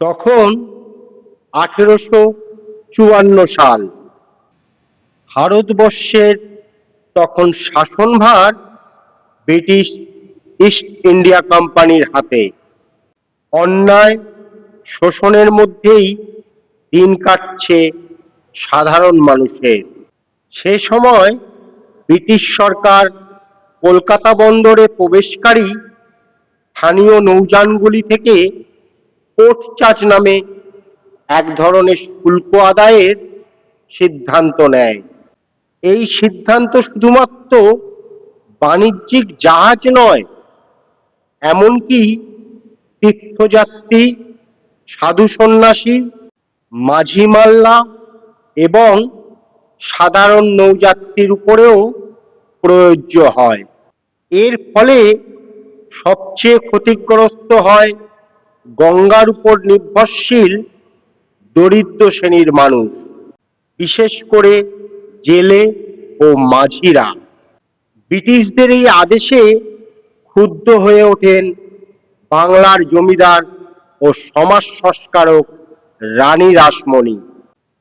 তখন আঠেরোশো চুয়ান্ন সাল। ভারতবর্ষের তখন শাসনভার ব্রিটিশ ইস্ট ইন্ডিয়া কোম্পানির হাতে। অন্যায় শোষণের মধ্যেই দিন কাটছে সাধারণ মানুষের। সে সময় ব্রিটিশ সরকার কলকাতা বন্দরে প্রবেশকারী স্থানীয় নৌযানগুলি থেকে পোর্ট চার্জ নামে এক ধরনের শুল্ক আদায়ের সিদ্ধান্ত নেয়। এই সিদ্ধান্ত শুধুমাত্র বাণিজ্যিক জাহাজ নয়, এমনকি তীর্থযাত্রী, সাধু সন্ন্যাসী, মাঝি মাল্লা এবং সাধারণ নৌযাত্রীর উপরেও প্রযোজ্য হয়। এর ফলে সবচেয়ে ক্ষতিগ্রস্ত হয় গঙ্গার উপর নির্ভরশীল দরিদ্র শ্রেণির মানুষ, বিশেষ করে জেলে ও মাঝিরা। ব্রিটিশদের এই আদেশে ক্ষুব্ধ হয়ে ওঠেন বাংলার জমিদার ও সমাজ সংস্কারক রানী রাসমণি।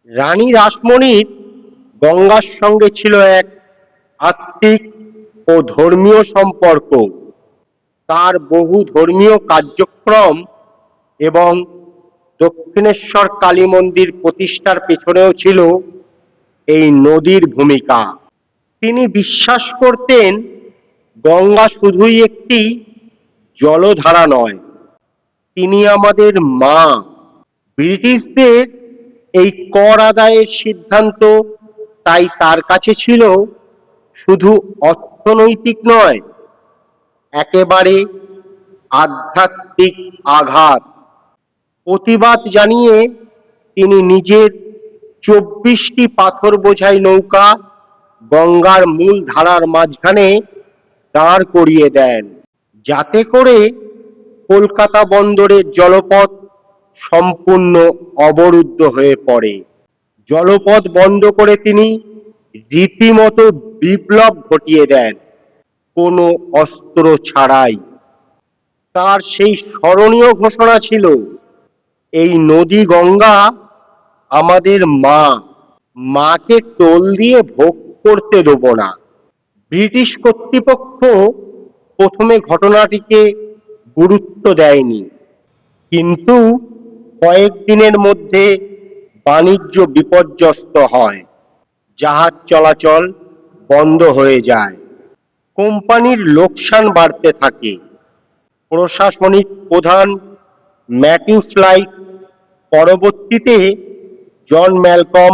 রানী রাসমণির গঙ্গার সঙ্গে ছিল এক আত্মিক ও ধর্মীয় সম্পর্ক। তার বহু ধর্মীয় কার্যক্রম এবং দক্ষিণেশ্বর কালী মন্দির প্রতিষ্ঠার পেছনেও ছিল এই নদীর ভূমিকা। তিনি বিশ্বাস করতেন গঙ্গা শুধুই একটি জলধারা নয়, তিনি আমাদের মা। ব্রিটিশদের এই কর আদায়ের সিদ্ধান্ত তাই তার কাছে ছিল শুধু অর্থনৈতিক নয়, একেবারে আধ্যাত্মিক আঘাত। প্রতিবাদ জানিয়ে তিনি নিজের চব্বিশটি পাথর বোঝাই নৌকা গঙ্গার মূল ধারার মাঝখানে দাঁড় করিয়ে দেন। যাতে করে কলকাতা বন্দরের জলপথ সম্পূর্ণ অবরুদ্ধ হয়ে পড়ে। জলপথ বন্ধ করে তিনি রীতিমতো বিপ্লব ঘটিয়ে দেন। কোনো অস্ত্র ছাড়াই। তার সেই স্মরণীয় ঘোষণা ছিল এই নদী গঙ্গা আমাদের মা। মাকে টোল দিয়ে ভোগ করতে দেব না। ব্রিটিশ কর্তৃপক্ষ প্রথমে ঘটনাটিকে গুরুত্ব দেয়নি। কিন্তু কয়েকদিনের মধ্যে বাণিজ্য বিপর্যস্ত হয়। জাহাজ চলাচল বন্ধ হয়ে যায়। কোম্পানির লোকসান বাড়তে থাকে। প্রশাসনিক প্রধান ম্যাটিউ ফ্লাইট পরবর্তীতে জন ম্যালকম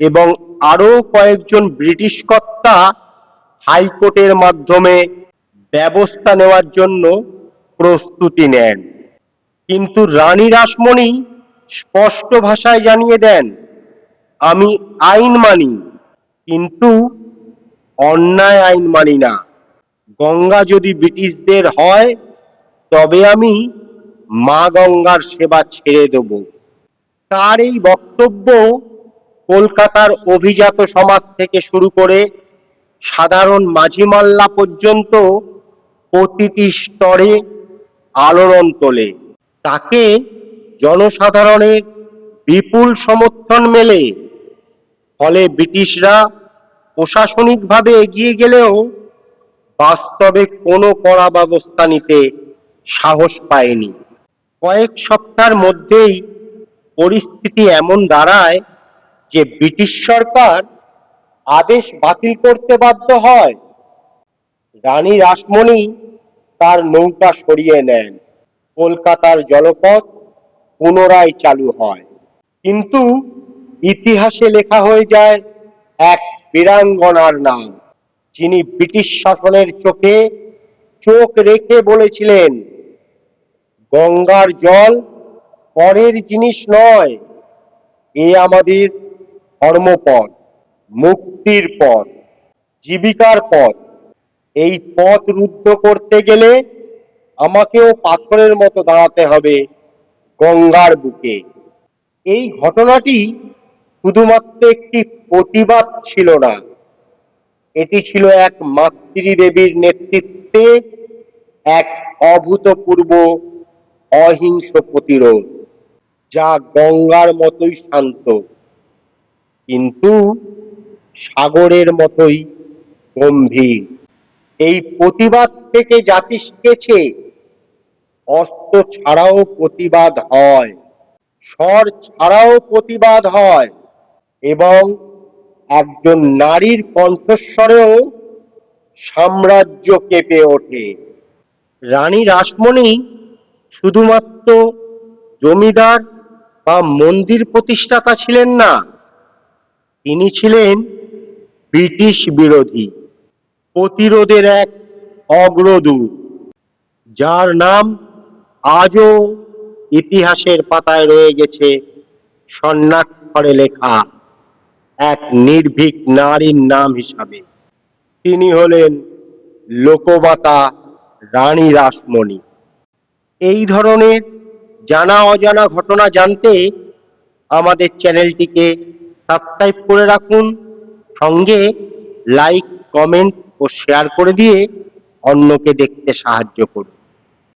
এবং আরও কয়েকজন ব্রিটিশ কর্তা হাইকোর্টের মাধ্যমে ব্যবস্থা নেওয়ার জন্য প্রস্তুতি নেন। কিন্তু রানী রাসমণি স্পষ্ট ভাষায় জানিয়ে দেন, আমি আইন মানি, কিন্তু অন্যায় আইন মানি না। গঙ্গা যদি ব্রিটিশদের হয়, তবে আমি মা গঙ্গার সেবা ছেড়ে দেব। তার এই বক্তব্য কলকাতার অভিজাত সমাজ থেকে শুরু করে সাধারণ মাঝি মাল্লা পর্যন্ত প্রতিটি স্তরে আলোড়ন তোলে। তাকে জনসাধারণের বিপুল সমর্থন মেলে। ফলে ব্রিটিশরা প্রশাসনিকভাবে এগিয়ে গেলেও বাস্তবে কোনো কড়া ব্যবস্থা নিতে সাহস পায়নি। কয়েক সপ্তাহের মধ্যেই পরিস্থিতি এমন দাঁড়ায় যে ব্রিটিশ সরকার আদেশ বাতিল করতে বাধ্য হয়। রানী রাসমণি তার নৌকা সরিয়ে নেন। কলকাতার জলপথ পুনরায় চালু হয়। কিন্তু ইতিহাসে লেখা হয়ে যায় এক বীরাঙ্গনার নাম, যিনি ব্রিটিশ শাসনের চোখে চোখ রেখে বলেছিলেন, গঙ্গার জল পরের জিনিস নয়, এ আমাদের ধর্মপথ, মুক্তির পথ, জীবিকার পথ। এই পথ রুদ্ধ করতে গেলে আমাকেও পাথরের মতো দাঁড়াতে হবে গঙ্গার বুকে। এই ঘটনাটি শুধুমাত্র একটি প্রতিবাদ ছিল না, এটি ছিল এক মাতৃদেবীর নেতৃত্বে এক অভূতপূর্ব অহিংস প্রতিরোধ। যা গঙ্গার মতোই শান্ত। কিন্তু সাগরের মতোই গম্ভীর। এই প্রতিবাদ থেকে জাতি শিখেছে অস্ত্র ছাড়াও প্রতিবাদ হয়। স্বর ছাড়াও প্রতিবাদ হয়। এবং একজন নারীর কণ্ঠস্বরেও সাম্রাজ্য কেঁপে ওঠে। রানী রাসমণি শুধুমাত্র জমিদার বা মন্দির প্রতিষ্ঠাতা ছিলেন না, তিনি ছিলেন ব্রিটিশ বিরোধী। প্রতিরোধের এক অগ্রদূত, যার নাম আজও ইতিহাসের পাতায় রয়ে গেছে স্বর্ণাক্ষরে লেখা এক নির্ভীক নারীর নাম হিসাবে। তিনি হলেন লোকমাতা রানী রাসমণি। এই ধরনের জানা অজানা ঘটনা জানতে আমাদের চ্যানেলটিকে সাবস্ক্রাইব করে রাখুন, সঙ্গে লাইক, কমেন্ট ও শেয়ার করে দিয়ে অন্যকে দেখতে সাহায্য করুন।